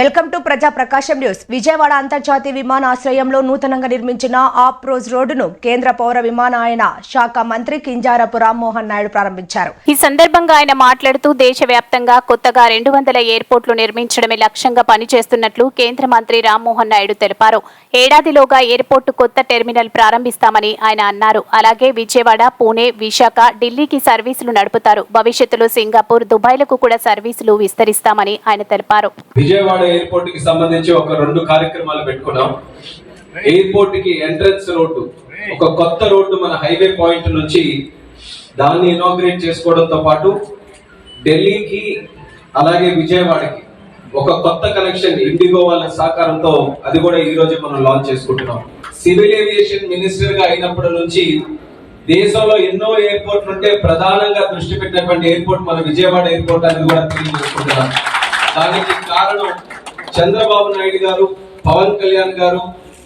Welcome to ప్రజా ప్రకాశం news. Vijayawada అంతర్జాతీయ విమానాశ్రయంలో నూతనంగా నిర్మించిన ఆప్ రోజ్ రోడ్డును కేంద్ర పౌర విమానయాన శాఖ మంత్రి కింజారపు రామ్మోహన్ నాయుడు ప్రారంభించారు. ఈ సందర్భంగా ఆయన మాట్లాడుతూ దేశవ్యాప్తంగా కొత్తగా రెండు వందల ఎయిర్పోర్ట్లు నిర్మించడమే లక్ష్యంగా పనిచేస్తున్నట్లు కేంద్ర మంత్రి రామ్మోహన్ నాయుడు తెలిపారు. ఏడాదిలోగా ఎయిర్పోర్టు కొత్త టెర్మినల్ ప్రారంభిస్తామని ఆయన అన్నారు. అలాగే విజయవాడ పూణే విశాఖ ఢిల్లీకి సర్వీసులు నడుపుతారు. భవిష్యత్తులో సింగపూర్ దుబాయ్లకు కూడా సర్వీసులు విస్తరిస్తామని ఆయన తెలిపారు. విజయవాడ ఎయిర్పోర్ట్కి సంబంధించి ఒక రెండు కార్యక్రమాలు పెట్టుకున్నాం. ఎయిర్పోర్ట్కి ఎంట్రన్స్ రోడ్డు. ఒక కొత్త రోడ్డు మన హైవే పాయింట్ నుంచి దాన్ని ఇనాగ్రేట్ చేసుకోవడంతో పాటు ఢిల్లీకి అలాగే విజయవాడకి ఒక కొత్త కనెక్షన్ ఇండిగో వాళ్ళ సహకారంతో అది కూడా ఈ రోజు మనం లాంచ్ చేసుకుంటున్నాం. సివిల్ ఏవియేషన్ మినిస్టర్గా అయినప్పటి నుంచి దేశంలో ఎన్నో ఎయిర్పోర్ట్లు ఉంటే ప్రధానంగా దృష్టి పెట్టినటువంటి ఎయిర్పోర్ట్ మన విజయవాడ ఎయిర్పోర్ట్ అనేది కూడా తెలియజేసుకుంటున్నాం. దానికి కారణం చంద్రబాబు నాయుడు గారు పవన్ కళ్యాణ్ గారు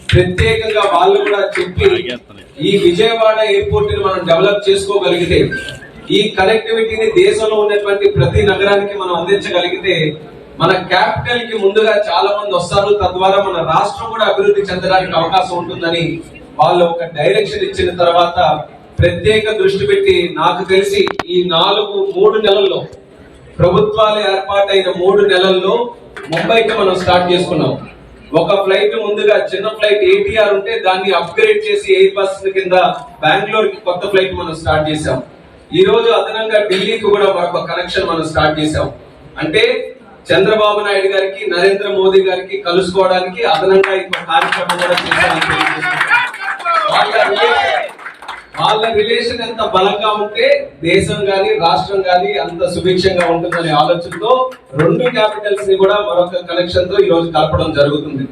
ప్రత్యేకంగా వాళ్ళు కూడా చెప్పి ఈ విజయవాడ ఎయిర్పోర్ట్ని మనం డెవలప్ చేసుకోగలిగితే ఈ కనెక్టివిటీని దేశంలో ఉన్నటువంటి ప్రతి నగరానికి మనం అందించగలిగితే మన క్యాపిటల్కి ముందుగా చాలా మంది వస్తారు. తద్వారా మన రాష్ట్రం కూడా అభివృద్ధి చెందడానికి అవకాశం ఉంటుందని వాళ్ళు ఒక డైరెక్షన్ ఇచ్చిన తర్వాత ప్రత్యేక దృష్టి పెట్టి నాకు తెలిసి ఈ నాలుగు మూడు నెలల్లో ప్రభుత్వాలు ఏర్పాటైన మూడు నెలల్లో ముంబైకి మనం స్టార్ట్ చేసుకున్నాం. ఒక ఫ్లైట్ ముందుగా చిన్న ఫ్లైట్ ఏటీఆర్ ఉంటే దాన్ని అప్గ్రేడ్ చేసి ఎయిర్ బస్ కింద బెంగళూరు కి కొత్త ఫ్లైట్ మనం స్టార్ట్ చేసాం ఈ రోజు అదనంగా ఢిల్లీకి కూడా మరొక కనెక్షన్ మనం స్టార్ట్ చేసాం అంటే చంద్రబాబు నాయుడు గారికి నరేంద్ర మోదీ గారికి కలుసుకోవడానికి అదనంగా ఇంకో కార్యక్రమం కూడా చేశామని వాళ్ళ రిలేషన్ ఎంత బలంగా ఉంటే దేశం గాని రాష్ట్రం గాని అంత సుభిక్షంగా ఉంటుందనే ఆలోచనతో రెండు క్యాపిటల్స్ని కూడా మరొక కనెక్షన్తో ఈ రోజు కలపడం జరుగుతుంది.